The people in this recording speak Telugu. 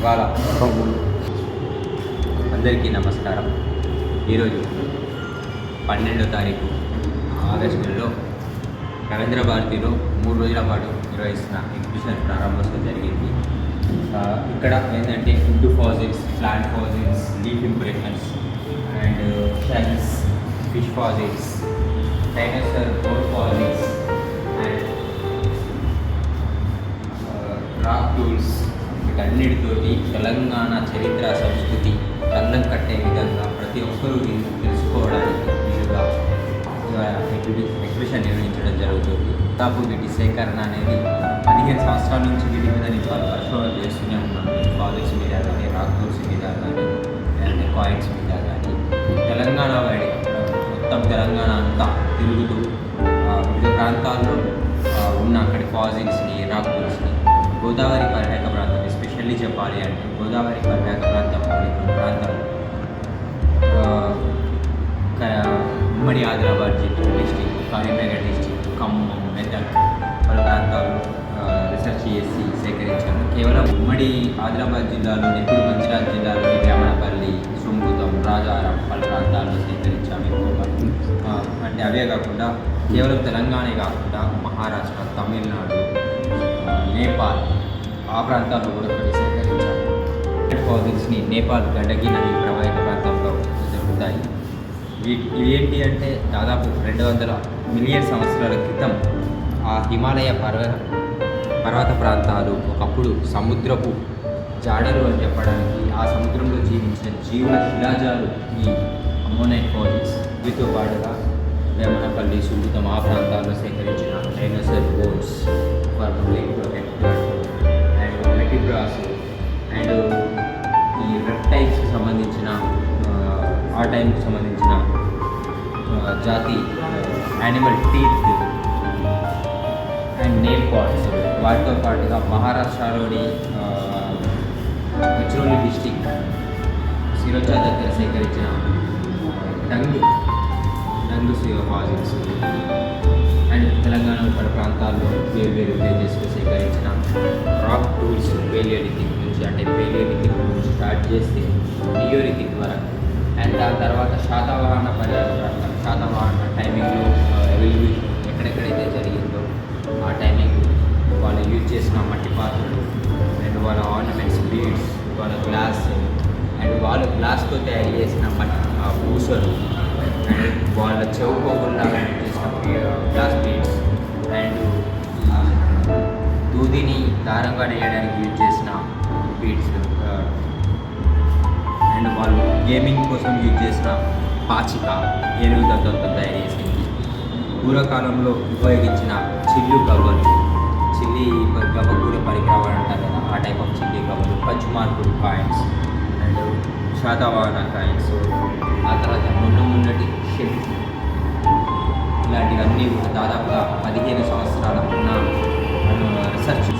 ఇవాళ అందరికీ నమస్కారం. ఈరోజు పన్నెండో తారీఖు ఆగస్టు నెలలో రవీంద్ర భారతిలో మూడు రోజుల పాటు నిర్వహిస్తున్న ఎగ్జిబిషన్ ప్రారంభోత్సవం జరిగింది. ఇక్కడ ఏంటంటే food fossils plant fossils leaf impressions and shells fish fossils dinosaur bone fossils వీటన్నిటితోటి Telangana చరిత్ర సంస్కృతి రంగం కట్టే విధంగా ప్రతి ఒక్కరూ దీన్ని తెలుసుకోవడానికి వీలుగా ఎగ్జిబిషన్ నిర్వహించడం జరుగుతుంది. దాదాపు వీటి సేకరణ అనేది పదిహేను సంవత్సరాల నుంచి వీటి మీద నేను పరిశోధన చేస్తూనే ఉన్నాను కాలేజ్ మీద కానీ రాక్ మీద కానీ లేదంటే కాయిన్స్ మీద కానీ తెలంగాణ వైడ్ మొత్తం తెలంగాణ అంతా తిరుగుతూ వివిధ ప్రాంతాల్లో ఉన్న అక్కడి ఫాజిల్స్ని రాక్టూర్స్ని గోదావరి పర్యాటక ప్రాంతం ఎస్పెషల్లీ చెప్పాలి అంటే గోదావరి పరివాహక ప్రాంతం కొన్ని ప్రాంతాలు. ఉమ్మడి ఆదిలాబాద్ డిస్టిక్ కరీంనగర్ డిస్టిక్ ఖమ్మం మెదక్ పలు ప్రాంతాలు రీసెర్చ్ చేసి సేకరించాను కేవలం ఉమ్మడి ఆదిలాబాద్ జిల్లాలో ఇప్పుడు మంచిర్యాల జిల్లాలోని వేమనపల్లి సుంకుతం రాజారం పలు ప్రాంతాల్లో సేకరించాము ఎక్కువగా అంటే అవే కాకుండా కేవలం తెలంగాణే కాకుండా మహారాష్ట్ర తమిళనాడు నేపాల్ ఆ ప్రాంతాల్లో కూడా కొన్ని సేకరించాము ఫాజిల్స్ని నేపాల్ గండకి నది ప్రవాహిక ప్రాంతంలో జరుగుతాయి. వీటి ఏంటి అంటే దాదాపు రెండు వందల మిలియన్ సంవత్సరాల క్రితం ఆ హిమాలయ పర్వ పర్వత ప్రాంతాలు ఒకప్పుడు సముద్రపు జాడలు అని చెప్పడానికి ఆ సముద్రంలో జీవించిన జీవుల శిలాజాలు ఈ అమోనైట్ ఫాజిల్స్ వీటితో పాటుగా వేమనపల్లి సుంబుతం ఆ ప్రాంతాల్లో సేకరించిన డైనోసర్ బోన్స్ ఆ టైంకి సంబంధించిన జాతి animal teeth and name pots వాటితో పాటుగా మహారాష్ట్రలోని గచ్చిరోలి డిస్టిక్ సిరోచా దగ్గర సేకరించిన dung dung fossils and Telangana ఇతర ప్రాంతాల్లో వేరు వేరు విలేజెస్లో సేకరించిన రాక్ టూల్స్ పేలియోలిథిక్ నుంచి అంటే పేలియోలిథిక్ నుంచి స్టార్ట్ చేస్తే నియోలిథిక్ వరకు దాని తర్వాత శాతవాహన పర్యాటక శాతవాహన టైమింగ్లో అవైలబుల్ ఎక్కడెక్కడైతే జరిగిందో ఆ టైమింగ్ వాళ్ళు యూజ్ చేసిన మట్టి పాత్రలు అండ్ వాళ్ళ ఆర్నమెంట్స్ బీడ్స్ వాళ్ళ గ్లాస్ అండ్ వాళ్ళ గ్లాస్తో తయారు చేసిన మట్టి ఆ పూసలు అండ్ వాళ్ళ చెవు చేసిన గ్లాస్ బీడ్స్ అండ్ దూదిని దారంగా నేయడానికి యూజ్ చేసిన బీడ్స్ అండ్ వాళ్ళు గేమింగ్ కోసం యూజ్ చేసిన పాచిక ఏనుగు దగ్గర తయారు చేసింది. పూర్వకాలంలో ఉపయోగించిన చిల్లు గవ్వలు. చిల్లి గవ్వ కూర పరికరాలు అంటారు కదా ఆ టైప్ ఆఫ్ చిల్లి గవ్వలు. పంచుమార్పుడు కాయిన్స్ అండ్ శాతవాహన కాయిన్స్ ఆ తర్వాత మొన్న మొన్నటి షెడ్ ఇలాంటివన్నీ దాదాపుగా పదిహేను సంవత్సరాల ఉన్న రీసెర్చ్